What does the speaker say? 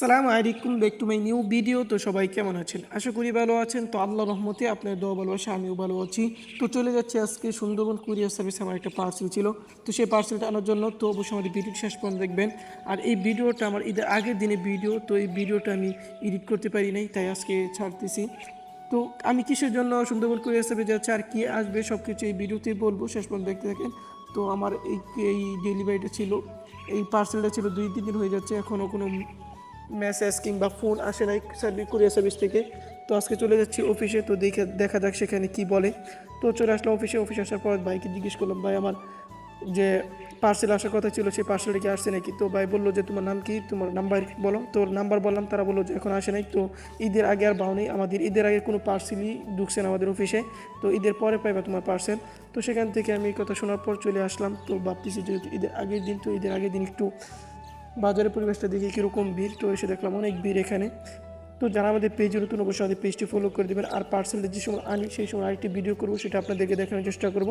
সালাম আলাইকুম back to my new video তো সবাই কেমন আছেন? আশা করি ভালো আছেন। তো আল্লাহ রহমতে আপনার দোয়া ভালোবাসা, আমিও ভালো আছি। তো চলে যাচ্ছে আজকে সুন্দরবন কুরিয়ার সার্ভিস আমার একটা পার্সেল ছিল। তো সেই পার্সেলটা আনার জন্য তো অবশ্যই আমাদের ভিডিওটি শেষ পর্যন্ত দেখবেন। আর এই ভিডিওটা আমার ঈদের আগের দিনে ভিডিও তো এই ভিডিওটা আমি এডিট করতে পারি নাই, তাই আজকে ছাড়তেছি। তো আমি কিসের জন্য সুন্দরবন কুরিয়ার সার্ভিস যাচ্ছি, আর কী আসবে সব কিছু এই ভিডিওতেই বলব, শেষ পর্যন্ত দেখতে থাকেন। তো আমার এই এই ডেলিভারিটা ছিল, এই পার্সেলটা ছিল দুই তিন দিন হয়ে যাচ্ছে, এখনও কোনো মেসেজ কিংবা ফোন আসে নাই সার্ভিস কুরিয়ার সার্ভিস থেকে। তো আজকে চলে যাচ্ছি অফিসে তো দেখে দেখা যাক সেখানে কি বলে। তো চলে আসলাম অফিসে অফিসে আসার পর ভাইকে জিজ্ঞেস করলাম, ভাই, আমার যে পার্সেল আসার কথা ছিল, সেই পার্সেলটা কি আসছে নাকি? তো ভাই বলল যে, তোমার নাম কি? তোমার নাম্বার বলো। তোর নাম্বার বললাম, তারা বলল যে, এখন আসে নাই। তো ঈদের আগে আর বাও নেই। আমাদের ঈদের আগে কোনো পার্সেলই ঢুকছে না আমাদের অফিসে তো ঈদের পরে পাইবা তোমার পার্সেল তো সেখান থেকে আমি কথা শোনার পর চলে আসলাম। তো ভাবতেছি যেহেতু ঈদের আগের দিন, তো ঈদের আগের দিন একটু বাজারের পরিবেশটা দেখি কীরকম ভিড়, তো এসে দেখলাম অনেক ভিড় এখানে। তো যারা আমাদের পেজে নতুন অবশ্যই আমাদের পেজটি ফলো করে দেবেন। আর পার্সেলটা যে সময় আনি সেই সময় আরেকটি ভিডিও করব, সেটা আপনাদেরকে দেখানোর চেষ্টা করব।